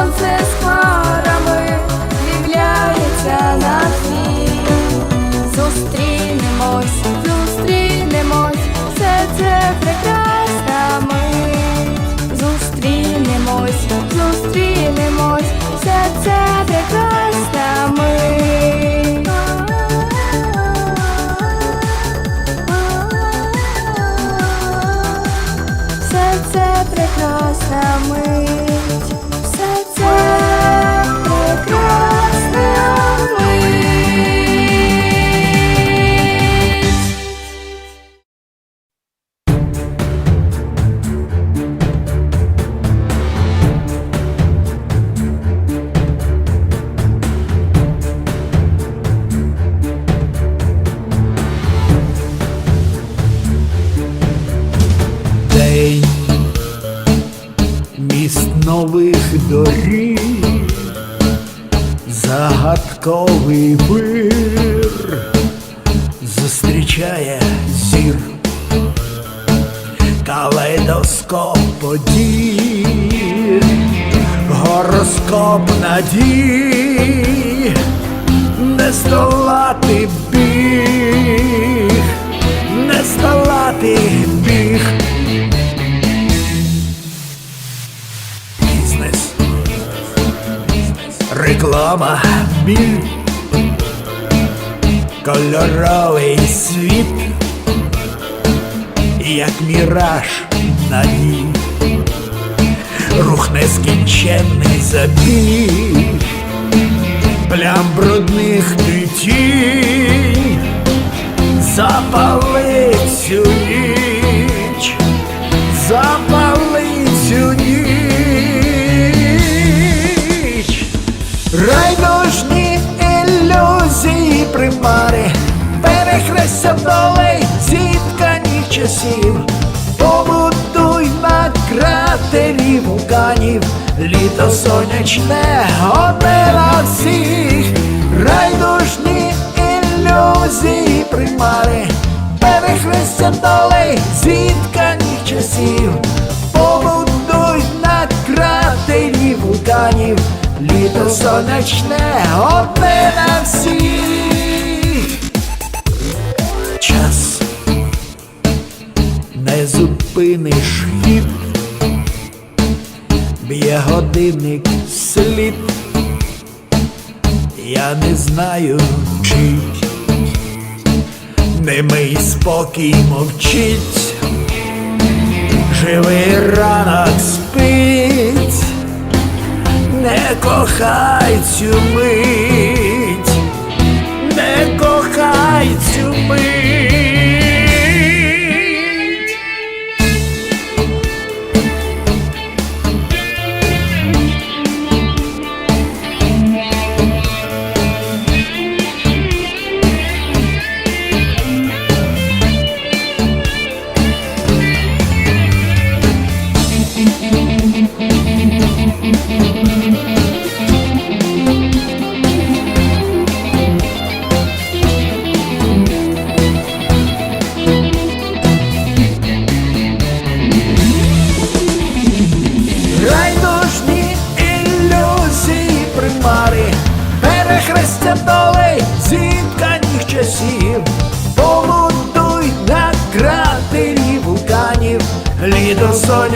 Ponce загадковий вир зустрічає зір, калейдоскоп подій, гороскоп надій, не здолати біг, не здолати біг. Бізнес, реклама, біль, кольоровий світ, як міраж на дні, рух нескінченний забіг, плям брудних тінь, запали часів, побудуй на кратері вулканів, літо сонячне одне на всіх, райдужні ілюзії примари, перехрестя долей зітканих часів, побудуй на кратері вулканів, літо сонячне одне на всіх. Не зупиниш хід, б'є годинник слід. Я не знаю, чий немий спокій мовчить, живий ранок спить, не кохай цю мить, не кохай цю мить.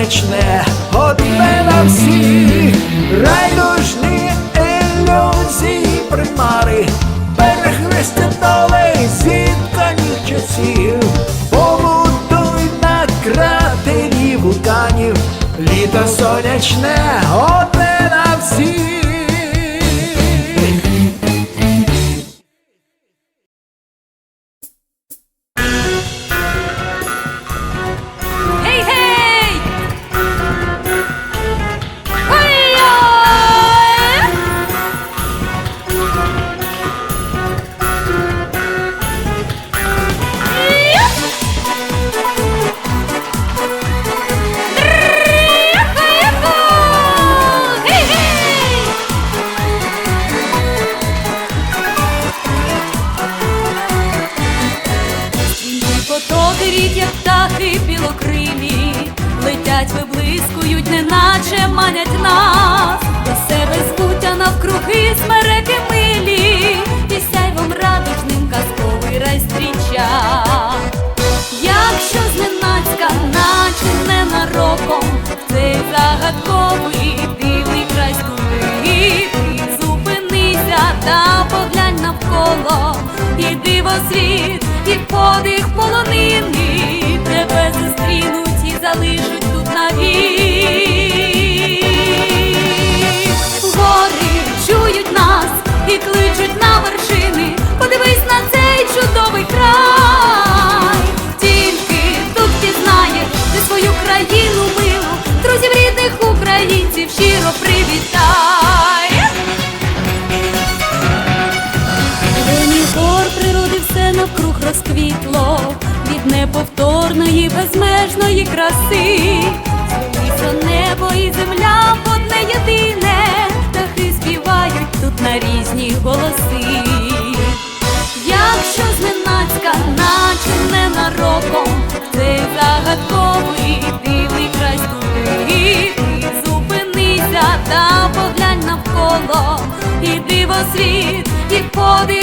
Сонячне, одне на всіх, райдужні ілюзії примари, перехрестя долей зітканих часів, побудуй на кратері вулканів. Літо сонячне одне на всіх. світ і поди.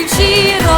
repetir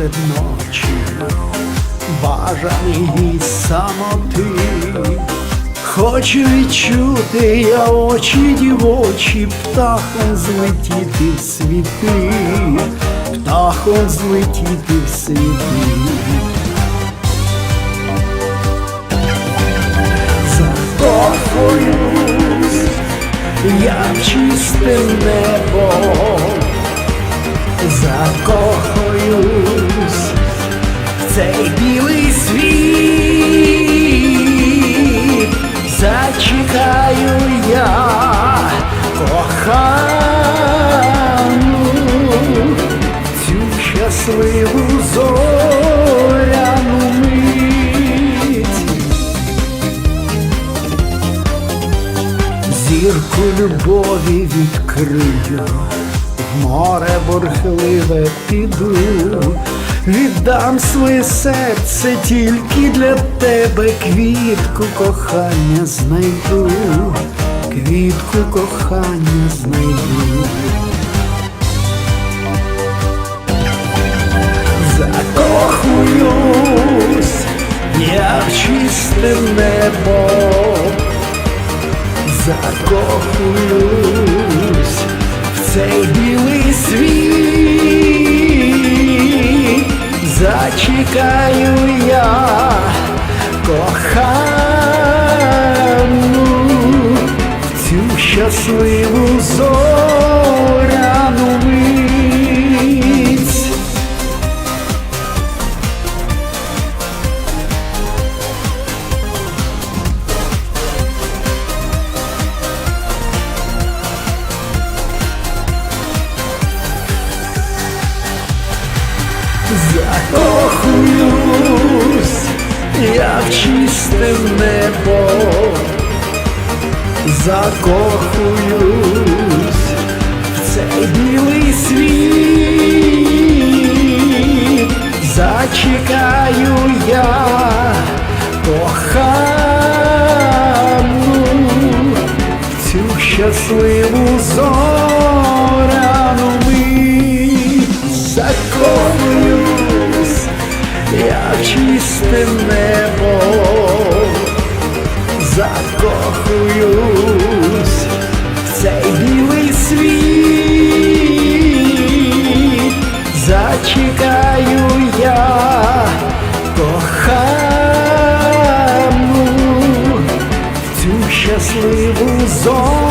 серед ночі, бажаний самоти, хочу відчути я очі дівочі, птахом злетіти в світи, птахом злетіти в світи. Закохуюсь я в чисте небо закохуюсь в цей білий світ, зачекаю я кохану цю щасливу зоряну мить зірку любові відкрию море бурхливе піду, віддам своє серце тільки для тебе квітку кохання знайду, квітку кохання знайду. Закохуюсь я в чисте небо, закохуюсь цей білий світ зачекаю я кохану цю щасливу зоряну мить. Закохуюсь, я в чисте небо, закохуюсь в цей білий світ, зачекаю я кохану цю щасливу зоряну чисте небо, закохуюсь в цей білий світ, зачекаю я кохану в цю щасливу зоряну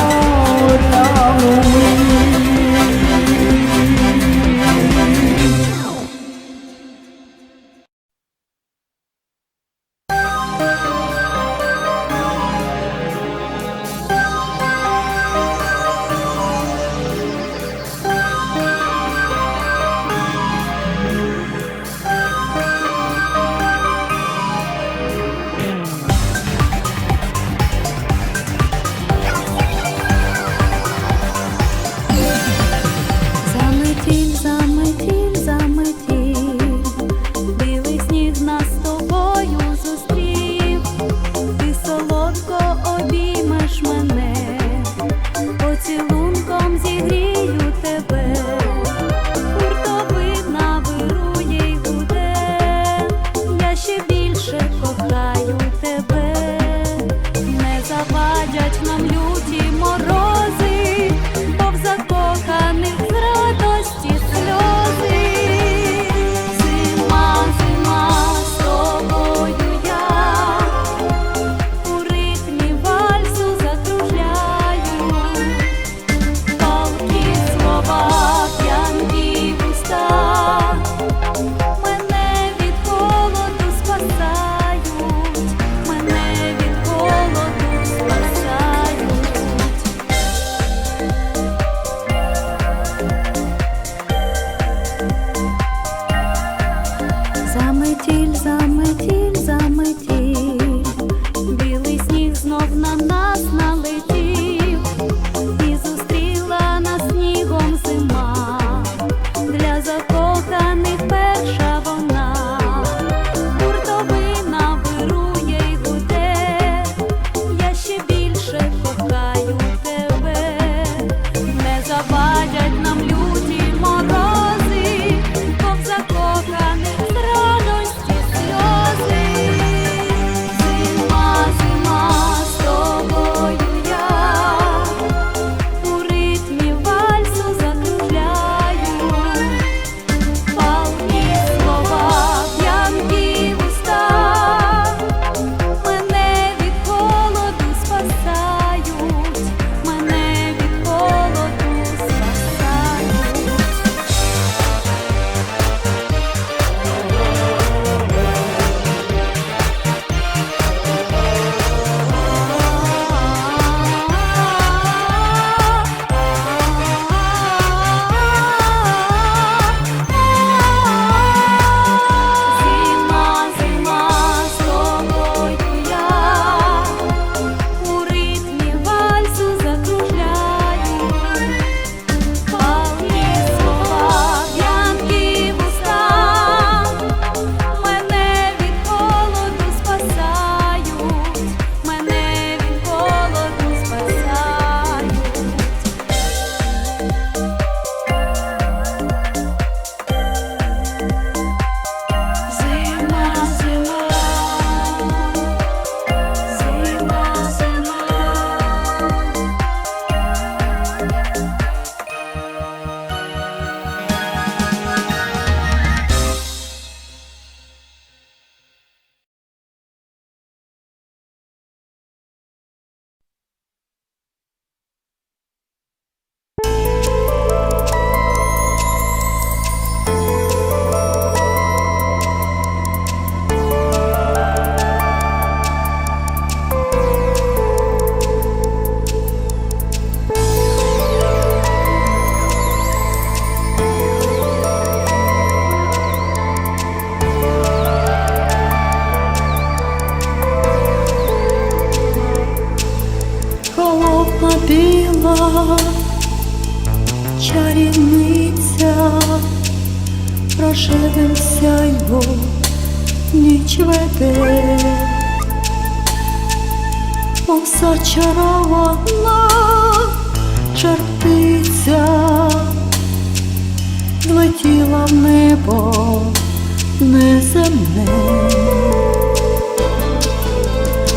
мене,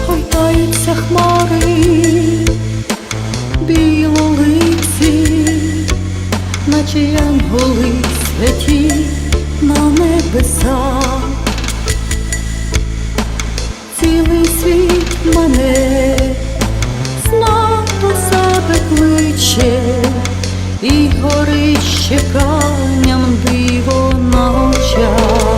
Гойдаються хмари, білолиці, наче янголи святі на небесах. Цілий світ мене знов до кличе і горить чеканням диво на очах.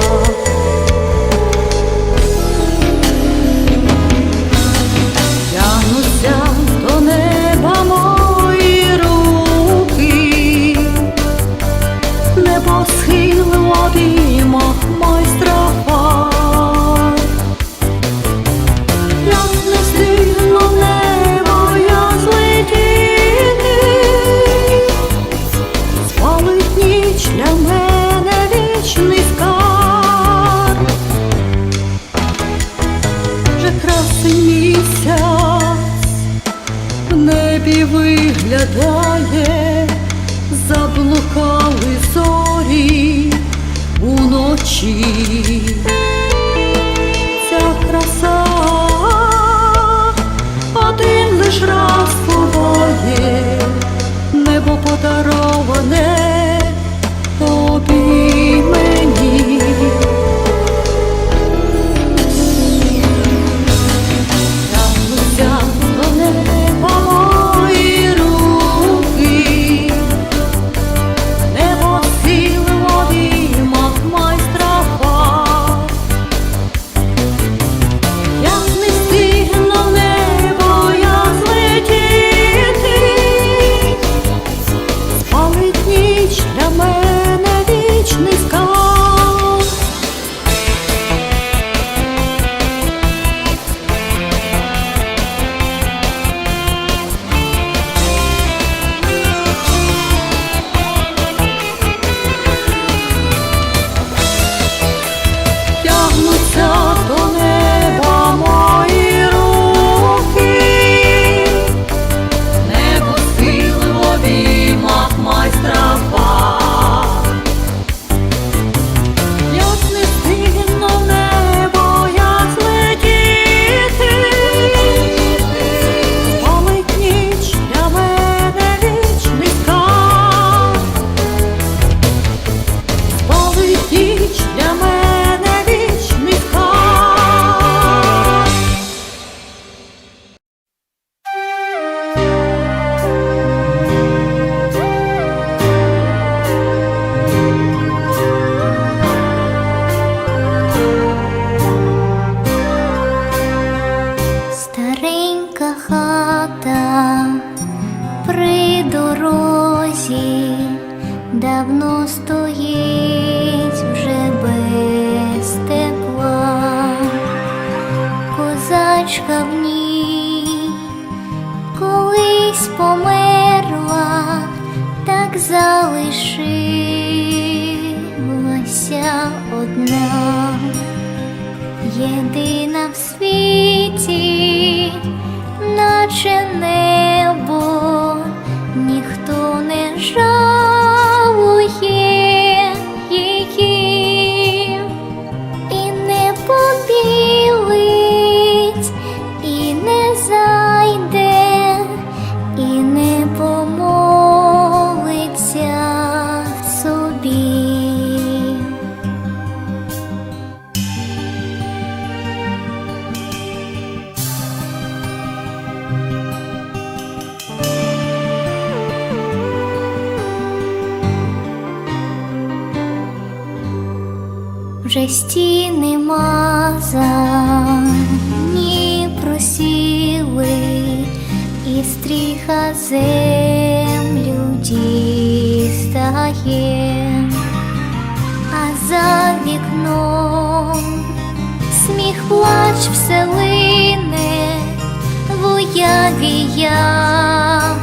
уяві я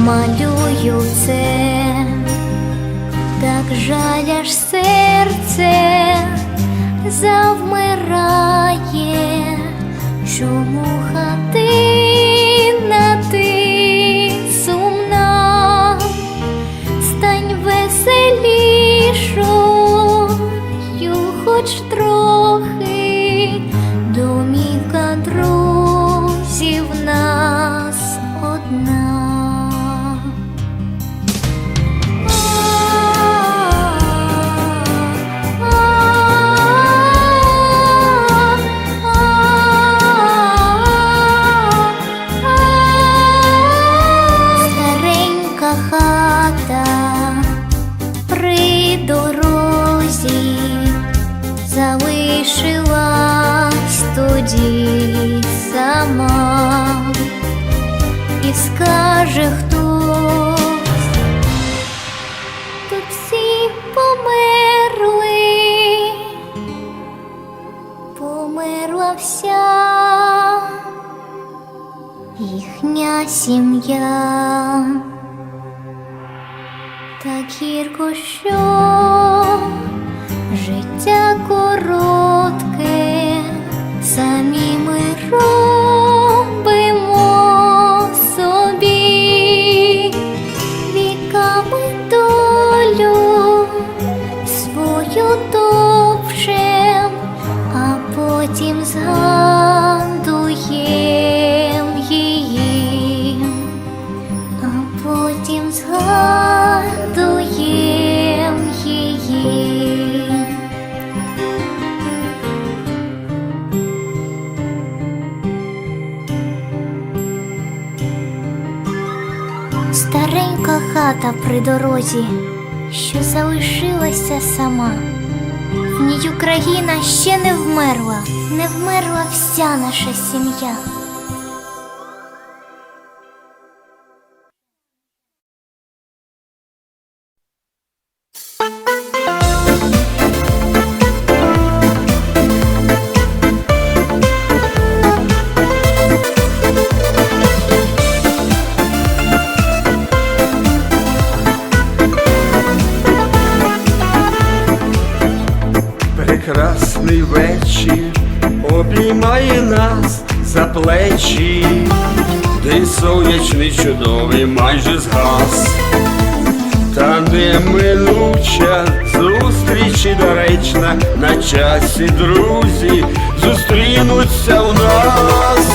малюю це, так жаль аж серце завмирає, чому? Тоді сама і скаже хтось, тут всі померли, померла вся їхня сім'я. Так гірко, що життя коротке, самі ми робимо дорозі, що залишилася сама. В ній Україна ще не вмерла, не вмерла вся наша сім'я. Прекрасний вечір обіймає нас за плечі, День сонячний чудовий майже згас, та неминуча зустріч і доречна на часі друзі зустрінуться у нас.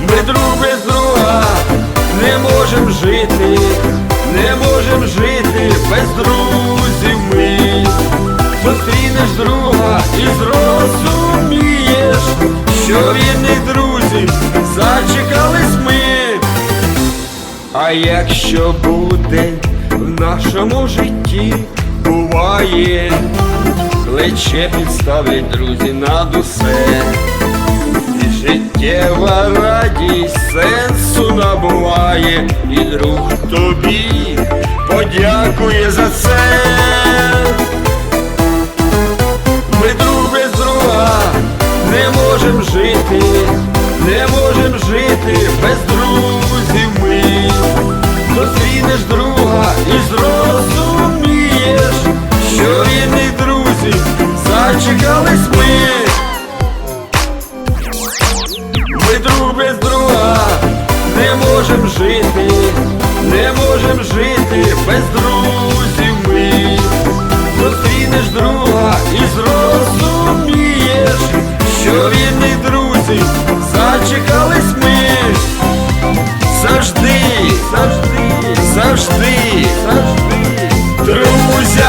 Ми друг без друга не можем жити, не можем жити без ми. Зустрінеш друга і зрозумієш, що вірних друзів зачекались ми. А якщо буде в нашому житті, буває, плече підставить друзі над усе. І життєва радість сенсу набуває, і друг тобі подякує за це. жити, не можем жити без друзів ми. Зустрінеш друга і зрозумієш, що рідні друзі зачекались ми. Ми друг без друга не можем жити, не можем жити без друзів ми. Зустрінеш друга і зрозумієш. завжди, зачекались ми, завжди, завжди, завжди, завжди, друзі.